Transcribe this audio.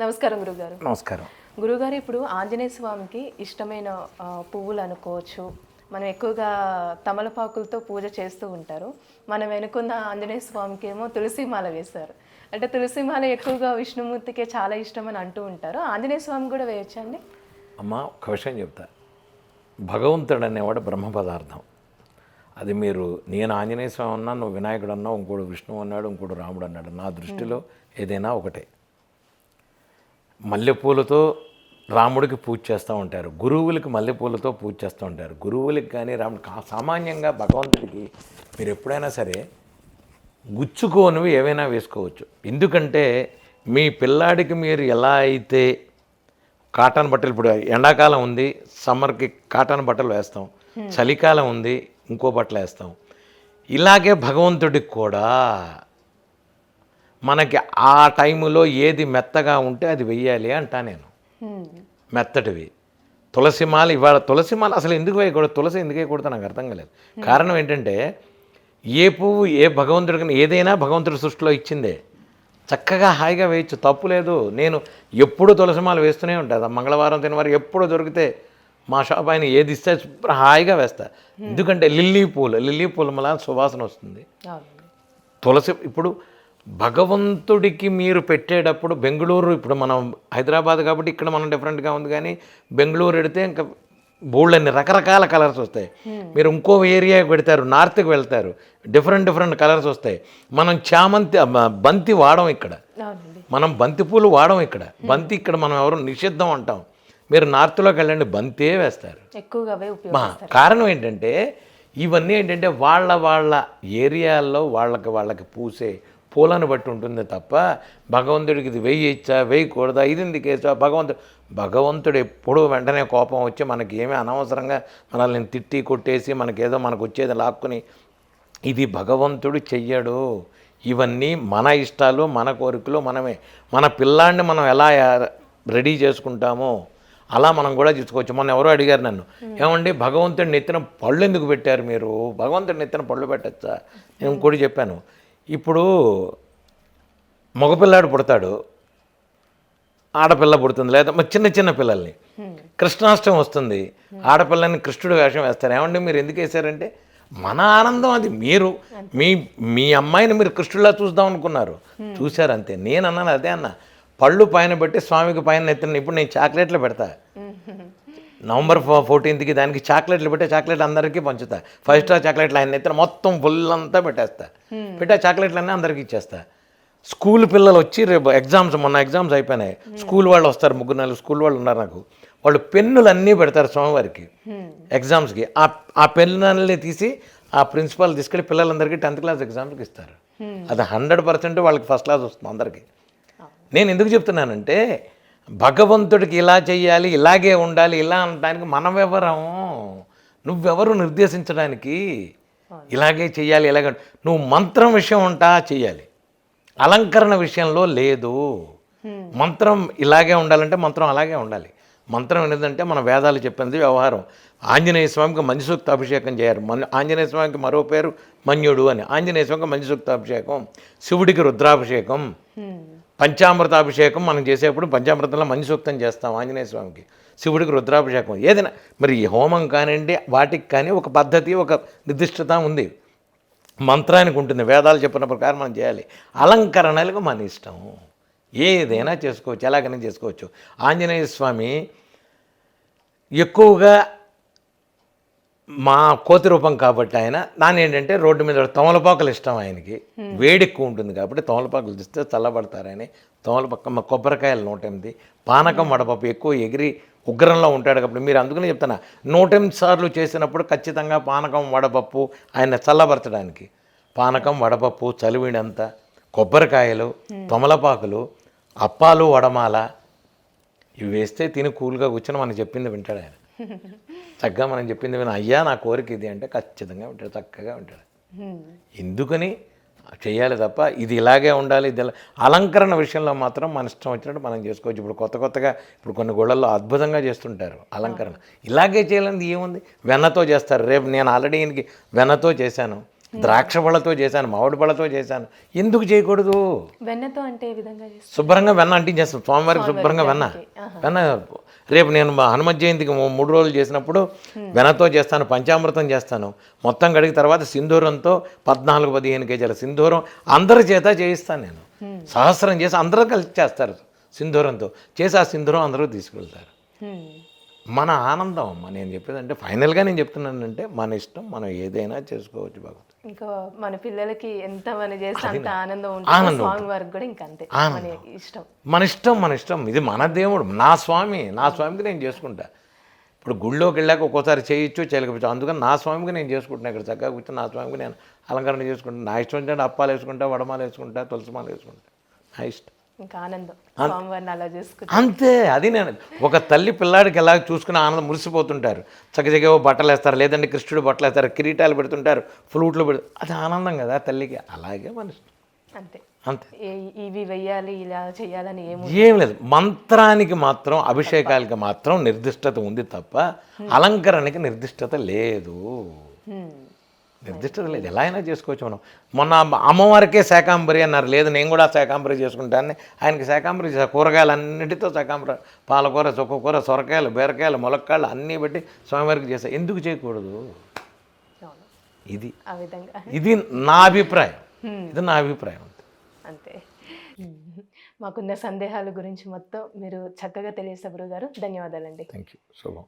నమస్కారం గురుగారు నమస్కారం. గురుగారు ఇప్పుడు ఆంజనేయ స్వామికి ఇష్టమైన పువ్వులు అనుకోవచ్చు. మనం ఎక్కువగా తమలపాకులతో పూజ చేస్తూ ఉంటారు. మనం వెనుకున్న ఆంజనేయ స్వామికి ఏమో తులసి మాల వేశారు. అంటే తులసి మాల ఎక్కువగా విష్ణుమూర్తికే చాలా ఇష్టం అని అంటూ ఉంటారు. ఆంజనేయ స్వామి కూడా వేయొచ్చండి అమ్మ ఒక విషయం చెప్తా. భగవంతుడు అనేవాడు బ్రహ్మ పదార్థం. అది మీరు నేను ఆంజనేయ స్వామి అన్నా నువ్వు వినాయకుడు అన్నావు ఇంకోడు విష్ణువు అన్నాడు ఇంకోడు రాముడు అన్నాడు. నా దృష్టిలో ఏదైనా ఒకటే. మల్లెపూలతో రాముడికి పూజ చేస్తూ ఉంటారు. గురువులకి మల్లెపూలతో పూజ చేస్తూ ఉంటారు. గురువులకి కానీ రాముడు కా- సామాన్యంగా భగవంతుడికి మీరు ఎప్పుడైనా సరే గుచ్చుకోనివి ఏవైనా వేసుకోవచ్చు. ఎందుకంటే మీ పిల్లాడికి మీరు ఎలా అయితే కాటన్ బట్టలు ఇప్పుడు ఎండాకాలం ఉంది సమ్మర్కి కాటన్ బట్టలు వేస్తాం చలికాలం ఉంది ఇంకో బట్టలు వేస్తాం. ఇలాగే భగవంతుడికి కూడా మనకి ఆ టైములో ఏది మెత్తగా ఉంటే అది వెయ్యాలి అంటా నేను. మెత్తటివి. తులసిమాల ఇవాళ తులసిమాల అసలు ఎందుకు వేయకూడదు? తులసి ఎందుకు వేయకూడదు నాకు అర్థం కాలేదు. కారణం ఏంటంటే ఏ పువ్వు ఏ భగవంతుడికి ఏదైనా భగవంతుడి సృష్టిలో ఇచ్చిందే. చక్కగా హాయిగా వేయచ్చు. తప్పు లేదు. నేను ఎప్పుడు తులసిమాల వేస్తూనే ఉంటాను మంగళవారం తినవారు ఎప్పుడు దొరికితే మా షాప్ ఆయన ఏది ఇస్తే హాయిగా వేస్తా. ఎందుకంటే లిల్లీ పూలు లిల్లీ పూల మళ్ళా సువాసన వస్తుంది. తులసి ఇప్పుడు భగవంతుడికి మీరు పెట్టేటప్పుడు బెంగళూరు ఇప్పుడు మనం హైదరాబాద్ కాబట్టి ఇక్కడ మనం డిఫరెంట్గా ఉంది కానీ బెంగళూరు పెడితే ఇంకా బోళ్ళన్ని రకరకాల కలర్స్ వస్తాయి. మీరు ఇంకో ఏరియాకి పెడతారు నార్త్కి వెళ్తారు డిఫరెంట్ డిఫరెంట్ కలర్స్ వస్తాయి. మనం చామంతి బంతి వాడం ఇక్కడ. మనం బంతి పూలు వాడం ఇక్కడ. బంతి ఇక్కడ మనం ఎవరు నిషిద్ధం అంటాం. మీరు నార్త్లోకి వెళ్ళండి బంతే వేస్తారు. ఎక్కువగా కారణం ఏంటంటే ఇవన్నీ ఏంటంటే వాళ్ళ వాళ్ళ ఏరియాల్లో వాళ్ళకి వాళ్ళకి పూసే పూలను బట్టి ఉంటుంది తప్ప భగవంతుడికి ఇది వేయచ్చా వేయకూడదా? ఇది ఎందుకేసా భగవంతుడు భగవంతుడు ఎప్పుడూ వెంటనే కోపం వచ్చి మనకి ఏమీ అనవసరంగా మనల్ని తిట్టి కొట్టేసి మనకేదో మనకు వచ్చేది లాక్కుని ఇది భగవంతుడు చెయ్యడు. ఇవన్నీ మన ఇష్టాలు మన కోరికలు మనమే. మన పిల్లాడిని మనం ఎలా రెడీ చేసుకుంటామో అలా మనం కూడా చూసుకోవచ్చు. మొన్న ఎవరో అడిగారు నన్ను ఏమండి భగవంతుడి నెత్తిన పళ్ళు ఎందుకు పెట్టారు మీరు? భగవంతుడి నెత్తిన పళ్ళు పెట్టచ్చా? నేను ఇంకోటి చెప్పాను ఇప్పుడు మగపిల్లాడు పుడతాడు ఆడపిల్ల పుడుతుంది లేదా చిన్న చిన్న పిల్లల్ని. కృష్ణాష్టమి వస్తుంది ఆడపిల్లని కృష్ణుడు వేషం వేస్తారు. ఏమండి మీరు ఎందుకు వేశారంటే మన ఆనందం అది మీరు మీ మీ అమ్మాయిని మీరు కృష్ణుడిలా చూద్దాం అనుకున్నారు. చూశారు అంతే. నేను అన్నాను అదే అన్న. పళ్ళు పైన పెట్టి స్వామికి పైన ఎత్తిన ఇప్పుడు నేను చాక్లెట్లు పెడతా. నవంబర్ ఫో ఫోర్టీన్త్కి దానికి చాక్లెట్లు పెట్టే చాక్లెట్ అందరికీ పంచుతా. ఫైవ్ స్టార్ చాక్లెట్లు ఆయన ఎత్తిన మొత్తం ఫుల్ అంతా పెట్టేస్తా. పెట్టే చాక్లెట్లు అన్నీ అందరికీ ఇచ్చేస్తా. స్కూల్ పిల్లలు వచ్చి రేపు ఎగ్జామ్స్ మొన్న ఎగ్జామ్స్ అయిపోయినాయి. స్కూల్ వాళ్ళు వస్తారు ముగ్గురు నాలుగు స్కూల్ వాళ్ళు ఉన్నారు నాకు. వాళ్ళు పెన్నులు అన్నీ పెడతారు స్వామివారికి ఎగ్జామ్స్కి ఆ ఆ పెన్నులన్నీ తీసి ఆ ప్రిన్సిపాల్ తీసుకెళ్ళి పిల్లలందరికీ టెన్త్ క్లాస్ ఎగ్జామ్స్కి ఇస్తారు. అది హండ్రెడ్ పర్సెంట్ వాళ్ళకి ఫస్ట్ క్లాస్ వస్తుంది అందరికీ. నేను ఎందుకు చెప్తున్నానంటే భగవంతుడికి ఇలా చెయ్యాలి ఇలాగే ఉండాలి ఇలా అనడానికి మనం ఎవరం నువ్వెవరు నిర్దేశించడానికి? ఇలాగే చెయ్యాలి ఇలాగే నువ్వు మంత్రం విషయం ఉంటా చెయ్యాలి. అలంకరణ విషయంలో లేదు. మంత్రం ఇలాగే ఉండాలంటే మంత్రం అలాగే ఉండాలి. మంత్రం ఏంటంటే మన వేదాలు చెప్పింది వ్యవహారం. ఆంజనేయ స్వామికి మంచి సూక్త అభిషేకం చేయాలి. మన ఆంజనేయ స్వామికి మరో పేరు మన్యుడు అని. ఆంజనేయ స్వామికి మంచి సూక్త అభిషేకం శివుడికి రుద్రాభిషేకం. పంచామృతాభిషేకం మనం చేసేప్పుడు పంచామృతంలో మంచి సూక్తం చేస్తాం ఆంజనేయ స్వామికి శివుడికి రుద్రాభిషేకం. ఏదైనా మరి ఈ హోమం కానివ్వండి వాటికి కానీ ఒక పద్ధతి ఒక నిర్దిష్టత ఉంది. మంత్రానికి ఉంటుంది వేదాలు చెప్పిన ప్రకారం మనం చేయాలి. అలంకరణలకు మన ఇష్టం. ఏదైనా చేసుకోవచ్చు ఎలాగైనా చేసుకోవచ్చు. ఆంజనేయ స్వామి ఎక్కువగా మా కోతి రూపం కాబట్టి ఆయన నాన్న ఏంటంటే రోడ్డు మీద తమలపాకులు ఇష్టం ఆయనకి. వేడి ఎక్కువ ఉంటుంది కాబట్టి తమలపాకులు తీస్తే చల్లబడతారని. తమలపాక మా కొబ్బరికాయలు నూట ఎనిమిది పానకం వడపప్పు ఎక్కువ ఎగిరి ఉగ్రంలో ఉంటాడు కాబట్టి మీరు అందుకనే చెప్తున్నా నూట ఎనిమిది సార్లు చేసినప్పుడు ఖచ్చితంగా పానకం వడపప్పు ఆయన చల్లబరచడానికి. పానకం వడపప్పు చలివిడంతా కొబ్బరికాయలు తమలపాకులు అప్పాలు వడమాల ఇవి వేస్తే తిని కూల్గా కూర్చొని మనం చెప్పింది వింటాడు ఆయన. చక్కగా మనం చెప్పింది విన అయ్యా నా కోరిక ఇది అంటే ఖచ్చితంగా ఉంటాడు చక్కగా ఉంటాడు. ఎందుకని? చేయాలి తప్ప ఇది ఇలాగే ఉండాలి ఇది అలంకరణ విషయంలో మాత్రం మన ఇష్టం వచ్చినట్టు మనం చేసుకోవచ్చు. ఇప్పుడు కొత్త కొత్తగా ఇప్పుడు కొన్ని గుళ్ళల్లో అద్భుతంగా చేస్తుంటారు అలంకరణ. ఇలాగే చేయాలని ఏముంది? వెన్నతో చేస్తారు. రేపు నేను ఆల్రెడీ ఈయనకి వెన్నతో చేశాను. ద్రాక్ష పళ్ళతో చేశాను మామిడి పళ్ళతో చేశాను. ఎందుకు చేయకూడదు? వెన్నతో అంటే విధంగా శుభ్రంగా వెన్న అంటించేస్తాం. స్వామివారికి శుభ్రంగా వెన్న. వెన్న రేపు నేను మా హనుమత్ జయంతికి మూడు రోజులు చేసినప్పుడు వెనతో చేస్తాను పంచామృతం చేస్తాను. మొత్తం కడిగిన తర్వాత సింధూరంతో పద్నాలుగు పదిహేను కేజీల సింధూరం అందరి చేత చేయిస్తాను నేను. సహస్రం చేసి అందరూ కలిసి చేస్తారు సింధూరంతో. చేసి ఆ సింధూరం అందరూ తీసుకెళ్తారు. మన ఆనందం అమ్మ నేను చెప్పేదంటే ఫైనల్గా నేను చెప్తున్నానంటే మన ఇష్టం మనం ఏదైనా చేసుకోవచ్చు భగవంతుడు ఇంకా మన పిల్లలకి ఎంత మన చేస్తే అంత ఆనందం ఉంటుంది. స్వామి వారికి కూడా ఇంకా అంతే. మన ఇష్టం. మన ఇష్టం మన ఇష్టం. ఇది మన దేవుడు నా స్వామి నా స్వామికి నేను చేసుకుంటా. ఇప్పుడు గుళ్ళోకి వెళ్ళాక ఒక్కోసారి చేయొచ్చు చేయలేకపోవచ్చు. అందుకని నా స్వామికి నేను చేసుకుంటున్నా. ఇక్కడ చక్కగా కూర్చొని నా స్వామికి నేను అలంకరణ చేసుకుంటాను నా ఇష్టం వచ్చినట్టు అప్పాలు వేసుకుంటా వడమాలు వేసుకుంటా తులసిమాలు వేసుకుంటా. నా ఇష్టం. ఇంకా ఆనందం. స్వామివారిని అలా అంతే అది నేను ఒక తల్లి పిల్లాడికి ఎలా చూసుకుని ఆనందం మురిసిపోతుంటారు. చక్కచక్క బట్టలు వేస్తారు లేదంటే కృష్ణుడు బట్టలు వేస్తారు కిరీటాలు పెడుతుంటారు ఫ్లూట్లు పెడు అది ఆనందం కదా తల్లికి. అలాగే మన ఇష్టం. అంతే. అంతే. ఇవి వెయ్యాలి ఇలా చేయాలని ఏమి ఏం లేదు. మంత్రానికి మాత్రం అభిషేకాలకి మాత్రం నిర్దిష్టత ఉంది తప్ప అలంకరణకి నిర్దిష్టత లేదు. నిర్దిష్టత లేదు ఎలా అయినా చేసుకోవచ్చు మనం. మొన్న అమ్మ- అమ్మవారికే శాకాంబరి అన్నారు. లేదు నేను కూడా శాకాంబరి చేసుకుంటానని ఆయనకి శాకాంబరి చేశా. కూరగాయలన్నిటితో శాకాంబరి పాలకూర చుక్కకూర సొరకాయలు బీరకాయలు ములక్కాయలు అన్నీ పెట్టి స్వామివారికి చేశా ఎందుకు చేయకూడదు? ఇది ఆ విధంగా. ఇది నా అభిప్రాయం. ఇది నా అభిప్రాయం. అంతే. మాకున్న సందేహాల గురించి మొత్తం మీరు చక్కగా తెలియజేస్తారు గారు ధన్యవాదాలండి. థ్యాంక్ యూ శుభం.